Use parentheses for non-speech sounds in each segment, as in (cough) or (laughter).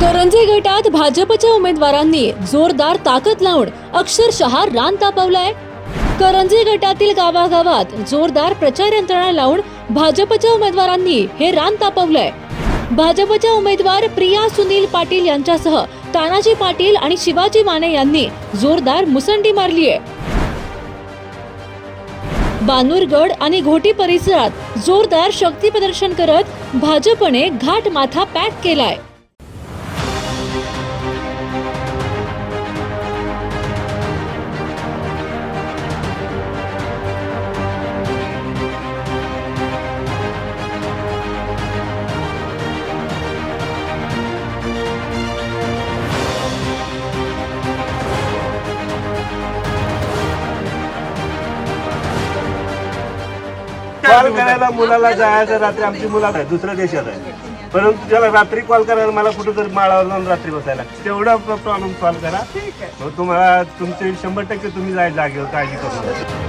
करंजे गटात भाजपच्या उमेदवारांनी जोरदार ताकद लावून अक्षरशः रान तापवलाय. करंजे गटातील गावागावात जोरदार प्रचार यंत्रणा लावून भाजपच्या उमेदवारांनी हे रान तापवलंय. भाजपच्या उमेदवार प्रिया सुनील पाटील यांच्यासह तानाजी पाटील आणि शिवाजी माने यांनी जोरदार मुसंडी मारली आहे बानूरगड आणि घोटी परिसरात जोरदार शक्ती प्रदर्शन करत भाजपने घाट माथा पॅक केलाय. कॉल करायला मुलाला जायचं रात्री आमची मुला आहे दुसऱ्या देशात आहे. परंतु त्याला रात्री कॉल करायला मला कुठं तरी माळावर जाऊन रात्री बसायला. तेवढा प्रॉब्लेम सॉल्व करा. मग तुम्हाला तुमचे शंभर टक्के तुम्ही जाय जागेवर काळजी करू नका.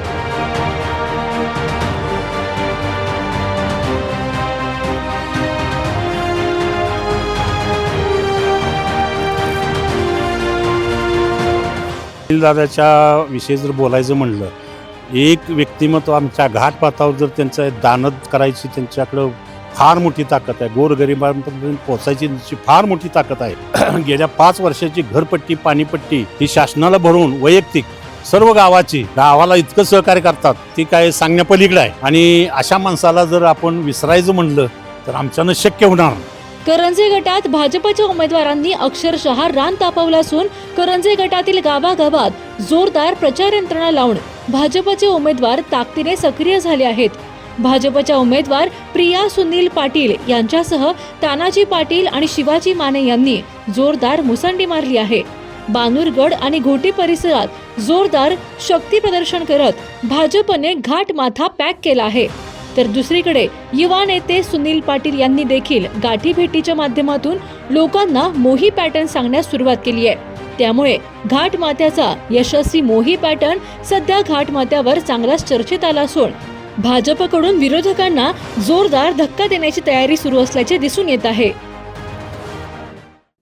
दादाच्या विषयी जर बोलायचं म्हणलं एक व्यक्तिमत्व आमच्या घाटपाथावर जर त्यांचं दानत करायची त्यांच्याकडं फार मोठी ताकद आहे. गोरगरिबांपर्यंत पोहोचायची त्यांची फार मोठी ताकद आहे. (clears throat) गेल्या पाच वर्षाची घरपट्टी पाणीपट्टी ही शासनाला भरून वैयक्तिक सर्व गावाची गावाला इतकं सहकार्य करतात ती काय सांगण्यापलीकडे आहे. आणि अशा माणसाला जर आपण विसरायचं म्हणलं तर आमच्यानं शक्य होणार करंजे गटात भाजपच्या उमेदवारांनी अक्षरशः रान तापवला असून करंजे गटातील गावागावात जोरदार प्रचार यंत्रणा लावून भाजपचे उमेदवार ताकदीने सक्रिय झाले आहेत. भाजपच्या उमेदवार प्रिया सुनील पाटील यांच्यासह तानाजी पाटील आणि शिवाजी माने यांनी जोरदार मुसंडी मारली आहे. बानूरगड आणि घोटी परिसरात जोरदार शक्ती प्रदर्शन करत भाजपने घाट माथा पॅक केला आहे. तर दुसरीकडे युवा नेते सुनील पाटील यांनी देखील गाठीभेटीच्या माध्यमातून लोकांना मोही पॅटर्न सांगण्यास सुरुवात केली आहे. त्यामुळे घाटमात्याचा यशस्वी मोही पॅटर्न सध्या घाट मात्यावर चांगलाच चर्चेत आला असून भाजपकडून विरोधकांना जोरदार धक्का देण्याची तयारी सुरू असल्याचे दिसून येत आहे.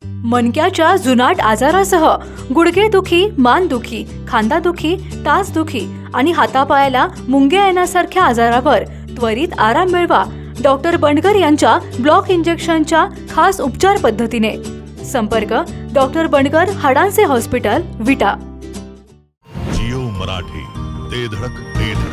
मणक्याच्या जुनाट आजारासह गुडघेदुखी मानदुखी खांदादुखी तासदुखी आणि हातापायाला मुंग्या येण्यासारख्या आजारावर त्वरित आराम मिळवा डॉक्टर बंडकर यांच्या ब्लॉक इंजेक्शनच्या खास उपचार पद्धतीने. संपर्क डॉक्टर बंडकर हाडांचे हॉस्पिटल विटा. जिओ मराठी ते धडक ते धडक.